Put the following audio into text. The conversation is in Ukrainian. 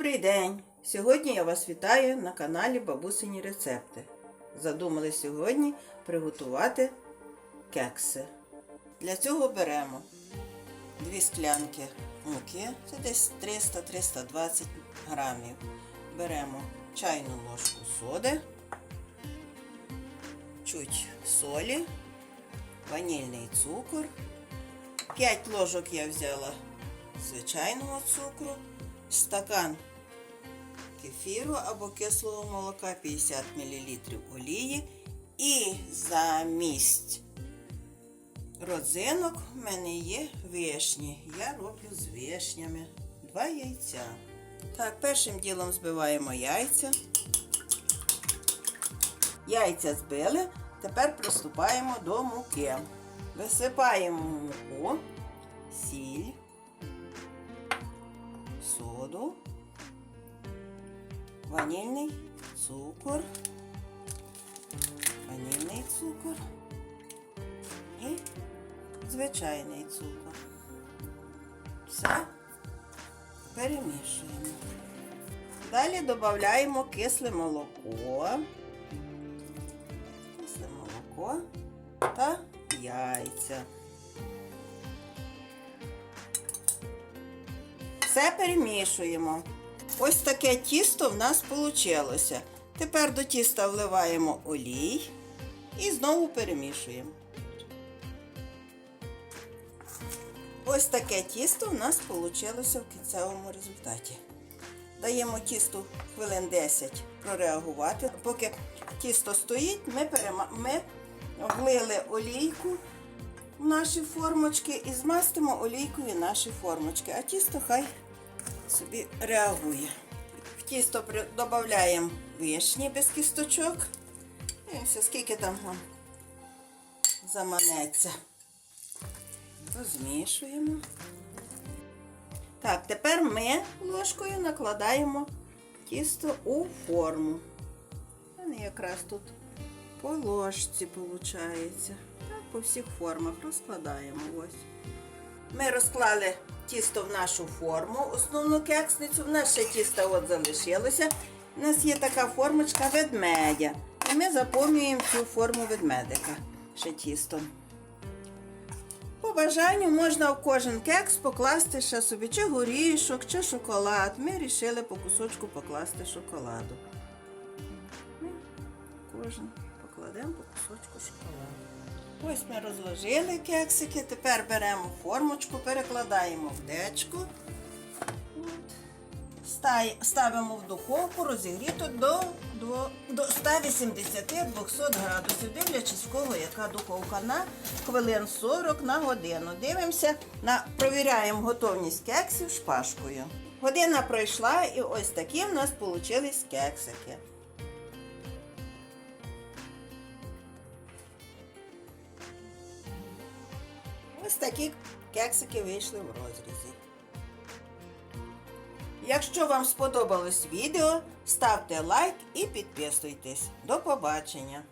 Добрий день! Сьогодні я вас вітаю на каналі Бабусині Рецепти. Задумали сьогодні приготувати кекси. Для цього беремо 2 склянки муки, це десь 300-320 грамів. Беремо чайну ложку соди, чуть солі, ванільний цукор. 5 ложок я взяла звичайного цукру, стакан кефіру або кислого молока 50 мл олії і замість родзинок в мене є вишні. Я роблю з вишнями. Два яйця. Так, першим ділом збиваємо яйця. Яйця збили. Тепер приступаємо до муки. Висипаємо муку, сіль, соду, ванільний цукор, ванільний цукор і звичайний цукор. Все перемішуємо. Далі додаємо кисле молоко, кисле молоко та яйця. Все перемішуємо. Ось таке тісто в нас вийшло. Тепер до тіста вливаємо олій і знову перемішуємо. Ось таке тісто в нас вийшло в кінцевому результаті. Даємо тісту хвилин 10 прореагувати. Поки тісто стоїть, ми, перема... ми влили олійку в наші формочки і змастимо олійкою наші формочки. А тісто хай собі реагує. В тісто додаємо вишні без кісточок. Дивимося, скільки там нам заманеться. Розмішуємо. Так, тепер ми ложкою накладаємо тісто у форму. Мене якраз тут по ложці виходить. Так, по всіх формах розкладаємо ось. Ми розклали тісто в нашу форму, основну кексницю. В нас ще тісто от залишилося. У нас є така формочка ведмедя. І ми заповнюємо цю форму ведмедика ще тістом. По бажанню можна в кожен кекс покласти ще собі чи горішок, чи шоколад. Ми вирішили по кусочку покласти шоколаду. Ми кожен покладемо по кусочку шоколаду. Ось ми розложили кексики. Тепер беремо формочку, перекладаємо в дечку. Ставимо в духовку розігріту до до 180-200 градусів, дивлячись в кого яка духовка на хвилин 40 на годину. Дивимося, на, провіряємо готовність кексів шпажкою. Година пройшла і ось такі в нас вийшли кексики. Ось такі кексики вийшли в розрізі. Якщо вам сподобалось відео, ставте лайк і підписуйтесь. До побачення!